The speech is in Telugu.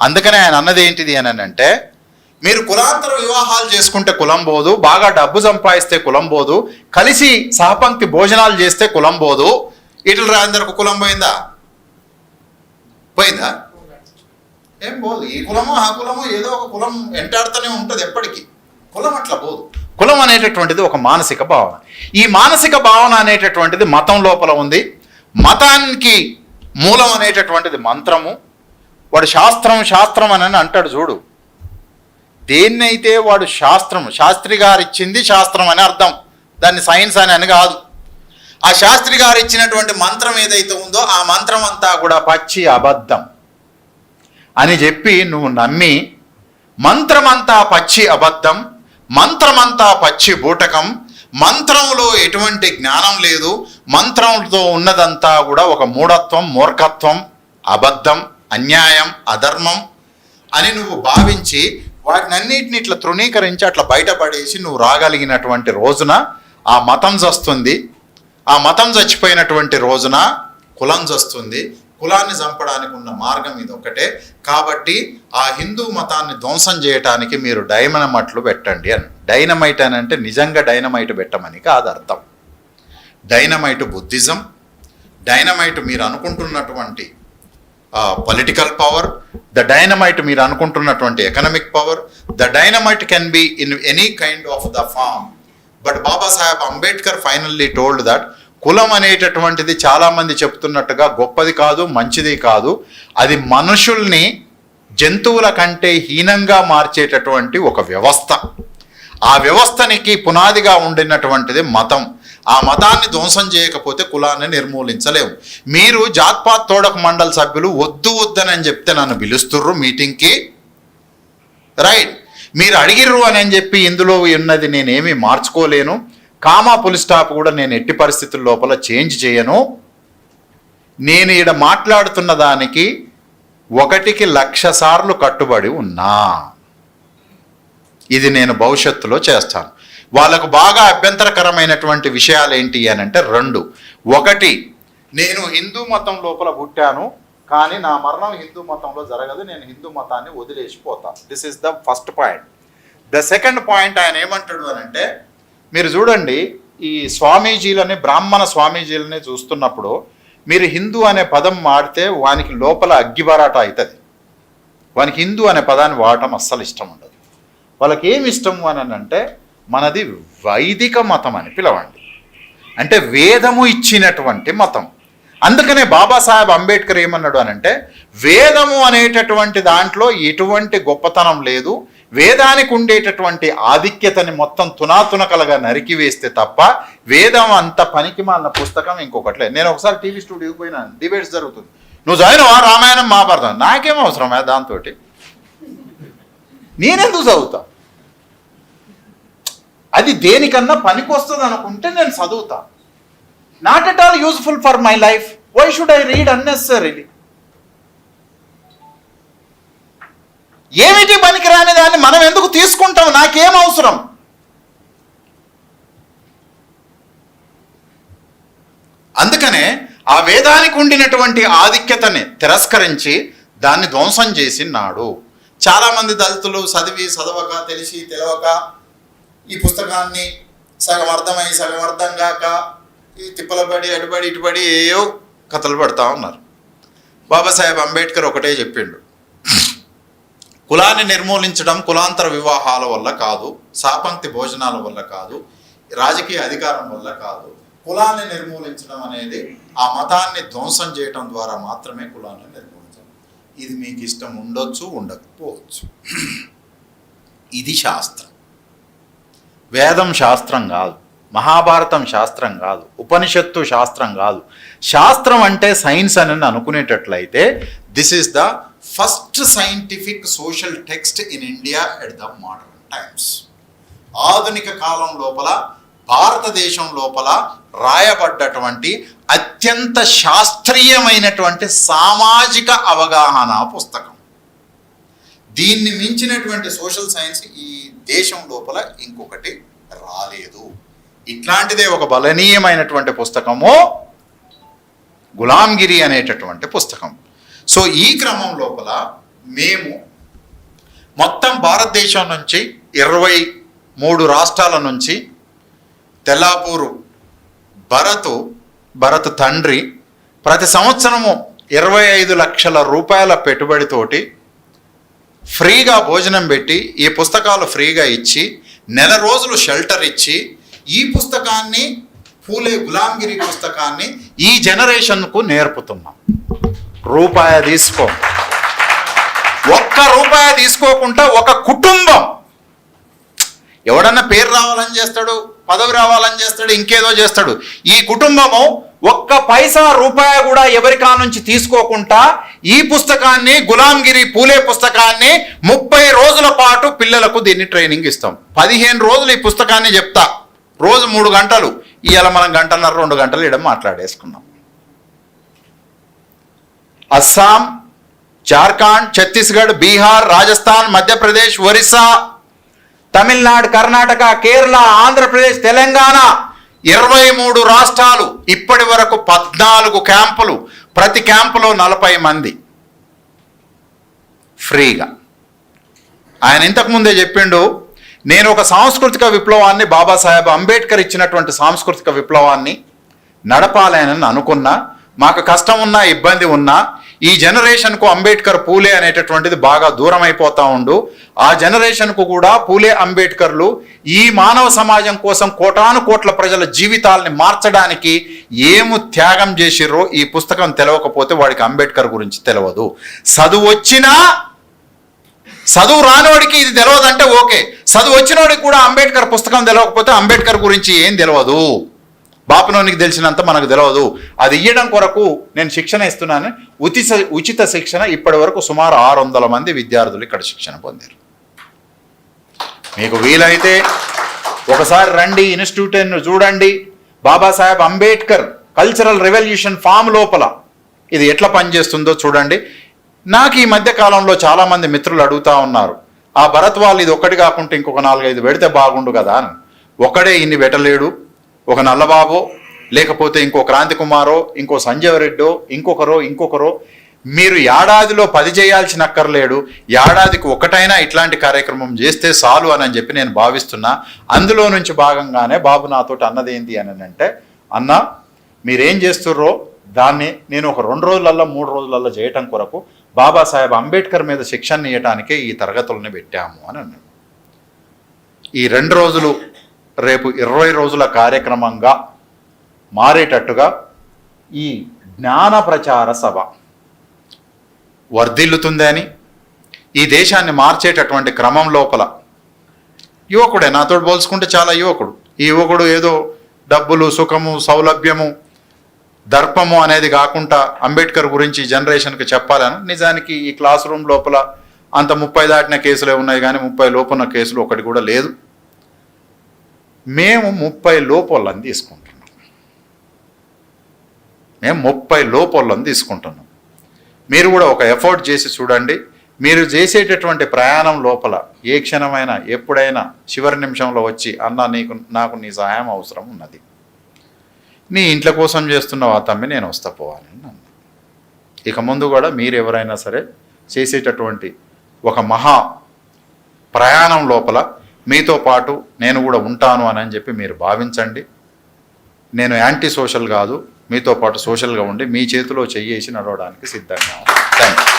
అందుకనే ఆయన అన్నది ఏంటిది అని అంటే మీరు కులాంతర వివాహాలు చేసుకుంటే కులం పోదు బాగా డబ్బు సంపాదిస్తే కులం పోదు కలిసి సహపంక్తి భోజనాలు చేస్తే కులం పోదు ఇటు రాజేందర్కు కులం పోయిందా? పోయిందా? ఏం పోదు. ఈ కులము ఆ కులము ఏదో ఒక కులం వెంటాడుతూనే ఉంటుంది ఎప్పటికీ. కులం అట్లా పోదు. కులం అనేటటువంటిది ఒక మానసిక భావన. ఈ మానసిక భావన అనేటటువంటిది మతం లోపల ఉంది. మతానికి మూలం అనేటటువంటిది మంత్రము. వాడు శాస్త్రం శాస్త్రం అని అంటాడు చూడు. దేన్నైతే వాడు శాస్త్రం శాస్త్రి గారు ఇచ్చింది శాస్త్రం అని అర్థం. దాన్ని సైన్స్ అని అని కాదు. ఆ శాస్త్రి గారు ఇచ్చినటువంటి మంత్రం ఏదైతే ఉందో ఆ మంత్రం అంతా కూడా పచ్చి అబద్ధం. అని చెప్పి నువ్వు నమ్మి మంత్రమంతా పచ్చి అబద్ధం మంత్రమంతా పచ్చి బూటకం మంత్రంలో ఎటువంటి జ్ఞానం లేదు మంత్రంతో ఉన్నదంతా కూడా ఒక మూఢత్వం మూర్ఖత్వం అబద్ధం. అన్యాయం అధర్మం అని నువ్వు భావించి వాటినన్నిటిని ఇట్లా తృణీకరించి అట్లా బయటపడేసి నువ్వు రాగలిగినటువంటి రోజున ఆ మతం చస్తుంది. ఆ మతం చచ్చిపోయినటువంటి రోజున కులం చస్తుంది. కులాన్ని చంపడానికి ఉన్న మార్గం ఇది ఒకటే కాబట్టి ఆ హిందూ మతాన్ని ధ్వంసం చేయటానికి మీరు డైనమట్లు పెట్టండి అని. డైనమైట్ అని అంటే నిజంగా డైనమైట్ పెట్టమని కాదు అర్థం. Dynamite Buddhism. డైనమైట్ మీరు అనుకుంటున్నటువంటి పొలిటికల్ పవర్ ద డైనమైట్ మీరు అనుకుంటున్నటువంటి economic power the dynamite can be in any kind of the form but Babasaheb Ambedkar finally told that కులం అనేటటువంటిది చాలామంది చెప్తున్నట్టుగా గొప్పది కాదు మంచిది కాదు. అది మనుషుల్ని జంతువుల కంటే హీనంగా మార్చేటటువంటి ఒక వ్యవస్థ. ఆ వ్యవస్థనికి పునాదిగా ఉండినటువంటిది మతం. ఆ మతాన్ని ధ్వంసం చేయకపోతే కులాన్ని నిర్మూలించలేము మీరు జాత్పాత్ తోడక మండల సభ్యులు వద్దు వద్దనని చెప్తే నన్ను పిలుస్తుర్రు మీటింగ్కి. రైట్. మీరు అడిగిర్రు అని చెప్పి ఇందులో ఉన్నది నేనేమీ మార్చుకోలేను. కామా పులి స్టాప్ కూడా నేను ఎట్టి పరిస్థితుల లోపల చేంజ్ చేయను. నేను ఈడ మాట్లాడుతున్న దానికి ఒకటికి లక్ష సార్లు కట్టుబడి ఉన్నా. ఇది నేను భవిష్యత్తులో చేస్తాను. వాళ్ళకు బాగా అభ్యంతరకరమైనటువంటి విషయాలు ఏంటి అని అంటే రెండు. ఒకటి నేను హిందూ మతం లోపల పుట్టాను కానీ నా మరణం హిందూ మతంలో జరగదు నేను హిందూ మతాన్ని వదిలేసిపోతా this is the first point the second point ఆయన ఏమంటాడు అని అంటే మీరు చూడండి ఈ స్వామీజీలని బ్రాహ్మణ స్వామీజీలని చూస్తున్నప్పుడు మీరు హిందూ అనే పదం వాడితే వానికి లోపల అగ్గిబరాట అవుతుంది వానికి హిందూ అనే పదాన్ని వాడటం అస్సలు ఇష్టం ఉండదు. వాళ్ళకి ఏమి ఇష్టము అని అంటే మనది వైదిక మతం అని పిలవండి. అంటే వేదము ఇచ్చినటువంటి మతం. అందుకనే బాబాసాహెబ్ అంబేద్కర్ ఏమన్నాడు అని అంటే వేదము అనేటటువంటి దాంట్లో ఎటువంటి గొప్పతనం లేదు. వేదానికి ఉండేటటువంటి ఆధిక్యతని మొత్తం తునాతునకలుగా నరికివేస్తే తప్ప వేదం అంత పనికి మాలిన పుస్తకం ఇంకొకట్లే నేను ఒకసారి టీవీ స్టూడియోకి పోయినాను డిబేట్స్ జరుగుతుంది. నువ్వు చదివినవా రామాయణం మహాభారతం నాకేం అవసరం దాంతో నేనెందుకు చదువుతా? అది దేనికన్నా పనికొస్తుంది అనుకుంటే నేను చదువుతా. Not at all useful for my life why should I read unnecessarily ఏమిటి పనికిరాని దాన్ని మనం ఎందుకు తీసుకుంటాం? నాకేం అవసరం? అందుకనే ఆ వేదానికి ఉండినటువంటి ఆధిక్యతని తిరస్కరించి దాన్ని ధ్వంసం చేసినాడు. చాలామంది దళితులు చదివి చదవక తెలిసి తెలవక పుస్తకాన్ని సగం అర్థమై సగం అర్థం కాక ఈ తిప్పలబడి అటుబడి ఇటుబడి ఏయో కథలు పడతా ఉన్నారు. బాబాసాహెబ్ అంబేద్కర్ ఒకటే చెప్పిండు. కులాన్ని నిర్మూలించడం కులాంతర వివాహాల వల్ల కాదు సాపంక్తి భోజనాల వల్ల కాదు రాజకీయ అధికారం వల్ల కాదు. కులాన్ని నిర్మూలించడం అనేది ఆ మతాన్ని ధ్వంసం చేయటం ద్వారా మాత్రమే కులాన్ని నిర్మూలించడం. ఇది మీకు ఇష్టం ఉండొచ్చు ఉండకపోవచ్చు. ఇది శాస్త్రం. వేదం శాస్త్రం కాదు మహాభారతం శాస్త్రం కాదు ఉపనిషత్తు శాస్త్రం కాదు. శాస్త్రం అంటే సైన్స్ అని అనుకునేటట్లయితే this is the first scientific social text in India at the modern times ఆధునిక కాలం లోపల భారతదేశం లోపల రాయబడ్డటువంటి అత్యంత శాస్త్రీయమైనటువంటి సామాజిక అవగాహన పుస్తకం. దీన్ని మించినటువంటి సోషల్ సైన్స్ ఈ దేశం లోపల ఇంకొకటి రాలేదు. ఇట్లాంటిదే ఒక బలనీయమైనటువంటి పుస్తకము గులాంగిరి అనేటటువంటి పుస్తకం. సో ఈ క్రమం లోపల మేము మొత్తం భారతదేశం నుంచి ఇరవై మూడు రాష్ట్రాల నుంచి తెల్లాపూరు భరత్ భరత్ తండ్రి ప్రతి సంవత్సరము ఇరవై ఐదు లక్షల రూపాయల పెట్టుబడితోటి ఫ్రీగా భోజనం పెట్టి ఈ పుస్తకాలు ఫ్రీగా ఇచ్చి నెల రోజులు షెల్టర్ ఇచ్చి ఈ పుస్తకాన్ని పూలే గులాంగిరి పుస్తకాన్ని ఈ జనరేషన్కు నేర్పుతున్నాం. రూపాయ తీసుకో. ఒక్క రూపాయి తీసుకోకుండా ఒక కుటుంబం. ఎవడన్నా పేరు రావాలని చేస్తాడు పదవి రావాలని చేస్తాడు ఇంకేదో చేస్తాడు. ఈ కుటుంబము ఒక్క పైసా రూపాయి కూడా ఎవరికా నుంచి తీసుకోకుండా ఈ పుస్తకాన్ని గులాంగిరి పూలే పుస్తకాన్ని ముప్పై రోజుల పాటు పిల్లలకు దీన్ని ట్రైనింగ్ ఇస్తాం. పదిహేను రోజులు ఈ పుస్తకాన్ని చెప్తా. రోజు మూడు గంటలు. ఇవాళ మనం గంటన్నర రెండు గంటలు ఇడం మాట్లాడేసుకున్నాం. అస్సాం జార్ఖండ్ ఛత్తీస్గఢ్ బీహార్ రాజస్థాన్ మధ్యప్రదేశ్ ఒరిస్సా తమిళనాడు కర్ణాటక కేరళ ఆంధ్రప్రదేశ్ తెలంగాణ ఇరవై మూడు రాష్ట్రాలు ఇప్పటి వరకు పద్నాలుగు క్యాంపులు ప్రతి క్యాంపులో నలభై మంది. ఫ్రీగా. ఆయన ఇంతకుముందే చెప్పిండు నేను ఒక సాంస్కృతిక విప్లవాన్ని బాబాసాహెబ్ అంబేద్కర్ ఇచ్చినటువంటి సాంస్కృతిక విప్లవాన్ని నడపాలని అనుకున్నా. మాకు కష్టం ఉన్నా ఇబ్బంది ఉన్నా ఈ జనరేషన్కు అంబేద్కర్ పూలే అనేటటువంటిది బాగా దూరం అయిపోతా ఉండు. ఆ జనరేషన్కు కూడా పూలే అంబేద్కర్లు ఈ మానవ సమాజం కోసం కోటాను కోట్ల ప్రజల జీవితాలని మార్చడానికి ఏము త్యాగం చేసిర్రో ఈ పుస్తకం తెలవకపోతే వాడికి అంబేద్కర్ గురించి తెలియదు చదువు వచ్చినా చదువు రానివాడికి ఇది తెలియదంటే ఓకే. చదువు వచ్చినోడికి కూడా అంబేద్కర్ పుస్తకం తెలియకపోతే అంబేద్కర్ గురించి ఏం తెలియదు బాపునోనికి తెలిసినంత మనకు తెలియదు అది ఇయ్యడం కొరకు నేను శిక్షణ ఇస్తున్నాను. ఉచిత ఉచిత శిక్షణ ఇప్పటి వరకు సుమారు ఆరు వందల మంది విద్యార్థులు ఇక్కడ శిక్షణ పొందారు. మీకు వీలైతే ఒకసారి రండి ఇన్స్టిట్యూట్ను చూడండి. Babasaheb Ambedkar cultural revolution form లోపల ఇది ఎట్లా పనిచేస్తుందో చూడండి. నాకు ఈ మధ్య కాలంలో మిత్రులు అడుగుతా ఉన్నారు ఆ భరత్ వాళ్ళు ఇది ఒక్కటి కాకుండా ఇంకొక నాలుగైదు పెడితే బాగుండు కదా అని. ఒక్కడే ఇన్ని పెట్టలేడు ఒక నల్లబాబో లేకపోతే ఇంకో క్రాంతి కుమారో ఇంకో సంజయ్ రెడ్డో ఇంకొకరో ఇంకొకరో మీరు ఏడాదిలో పది చేయాల్సిన అక్కర్లేడు ఏడాదికి ఒకటైనా ఇట్లాంటి కార్యక్రమం చేస్తే చాలు అని అని చెప్పి నేను భావిస్తున్నా. అందులో నుంచి భాగంగానే బాబు నాతోటి అన్నదేంటి అని అంటే అన్న మీరేం చేస్తుర్రో దాన్ని నేను ఒక రెండు రోజులల్లో మూడు రోజులల్లో చేయటం కొరకు బాబాసాహెబ్ అంబేద్కర్ మీద శిక్షణ ఇవ్వటానికే ఈ తరగతులను పెట్టాము అని అన్నాడు. ఈ రెండు రోజులు రేపు ఇరవై రోజుల కార్యక్రమంగా మారేటట్టుగా ఈ జ్ఞాన ప్రచార సభ వర్ధిల్లుతుందని ఈ దేశాన్ని మార్చేటటువంటి క్రమం లోపల యువకుడే నాతో పోల్చుకుంటే చాలా యువకుడు. ఈ యువకుడు ఏదో డబ్బులు సుఖము సౌలభ్యము దర్పము అనేది కాకుండా అంబేద్కర్ గురించి జనరేషన్కి చెప్పాలని. నిజానికి ఈ క్లాస్ రూమ్ లోపల అంత ముప్పై దాటిన కేసులే ఉన్నాయి కానీ ముప్పై లోపున్న కేసులు ఒకటి కూడా లేదు. మేము ముప్పై లోపలని తీసుకుంటాం. మేము ముప్పై లోపొల్లని తీసుకుంటున్నాం. మీరు కూడా ఒక ఎఫర్ట్ చేసి చూడండి. మీరు చేసేటటువంటి ప్రయాణం లోపల ఏ క్షణమైనా ఎప్పుడైనా చివరి నిమిషంలో వచ్చి అన్న నీకు నాకు నీ సహాయం అవసరం ఉన్నది. నీ ఇంట్ల కోసం చేస్తున్న తమ్మి నేను వస్తా పోవాలి అన్నా. ఇక ముందు కూడా మీరు ఎవరైనా సరే చేసేటటువంటి ఒక మహా ప్రయాణం లోపల మీతో పాటు నేను కూడా ఉంటాను అని చెప్పి మీరు భావించండి. నేను యాంటీ సోషల్ కాదు. మీతో పాటు సోషల్గా ఉండి మీ చేతిలో చెయ్యేసి నడవడానికి సిద్ధంగా థ్యాంక్ యూ